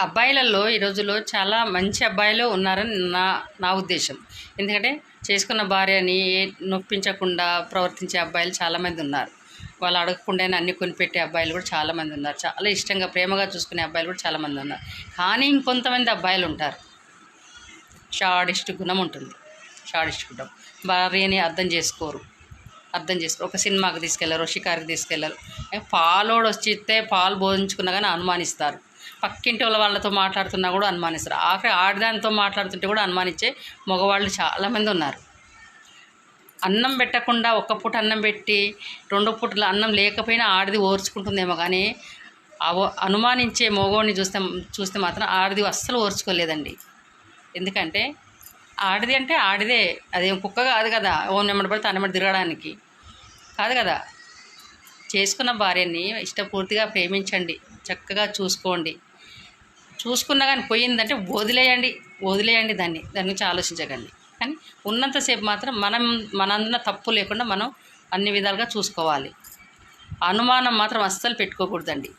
అబ్బాయిలలో ఈ రోజుల్లో చాలా మంచి అబ్బాయిలు ఉన్నారని నా నా ఉద్దేశం. ఎందుకంటే చేసుకున్న భార్యని నొప్పించకుండా ప్రవర్తించే అబ్బాయిలు చాలామంది ఉన్నారు. వాళ్ళు అడగకుండానే అన్ని కొనిపెట్టే అబ్బాయిలు కూడా చాలామంది ఉన్నారు. చాలా ఇష్టంగా ప్రేమగా చూసుకునే అబ్బాయిలు కూడా చాలామంది ఉన్నారు. కానీ ఇంకొంతమంది అబ్బాయిలు ఉంటారు. షాడిస్ట్ గుణం ఉంటుంది. షాడిస్ట్ గుణం. భార్యని అర్థం చేసుకోరు. అర్థం చేసుకోరు. ఒక సినిమాకి తీసుకెళ్ళరు షికారికి తీసుకెళ్ళరు. పాలోడు వచ్చి ఇస్తే పాలు బోధించుకున్నా కానీ అనుమానిస్తారు. పక్కింటి వాళ్ళ వాళ్ళతో మాట్లాడుతున్నా కూడా అనుమానిస్తారు. ఆఖరి ఆడదానితో మాట్లాడుతుంటే కూడా అనుమానించే మగవాళ్ళు చాలామంది ఉన్నారు. అన్నం పెట్టకుండా ఒక్క పూట అన్నం పెట్టి రెండు పూటలు అన్నం లేకపోయినా ఆడిది ఓర్చుకుంటుందేమో కానీ అవ అనుమానించే మగవాడిని చూస్తే చూస్తే మాత్రం ఆడిది అస్సలు ఓర్చుకోలేదండి. ఎందుకంటే ఆడిది అంటే ఆడిదే. అదేం కుక్క కాదు కదా. ఓం నెమ్మడి పడితే అన్నమడి తిరగడానికి. కాదు కదా. చేసుకున్న భార్యని ఇష్టపూర్తిగా ప్రేమించండి. చక్కగా చూసుకోండి. చూసుకున్నా కానీ పోయిందంటే వదిలేయండి వదిలేయండి దాన్ని దాని గురించి ఆలోచించకండి. కానీ ఉన్నంతసేపు మాత్రం మనం మనందున తప్పు లేకుండా మనం అన్ని విధాలుగా చూసుకోవాలి. అనుమానం మాత్రం అస్సలు పెట్టుకోకూడదండి.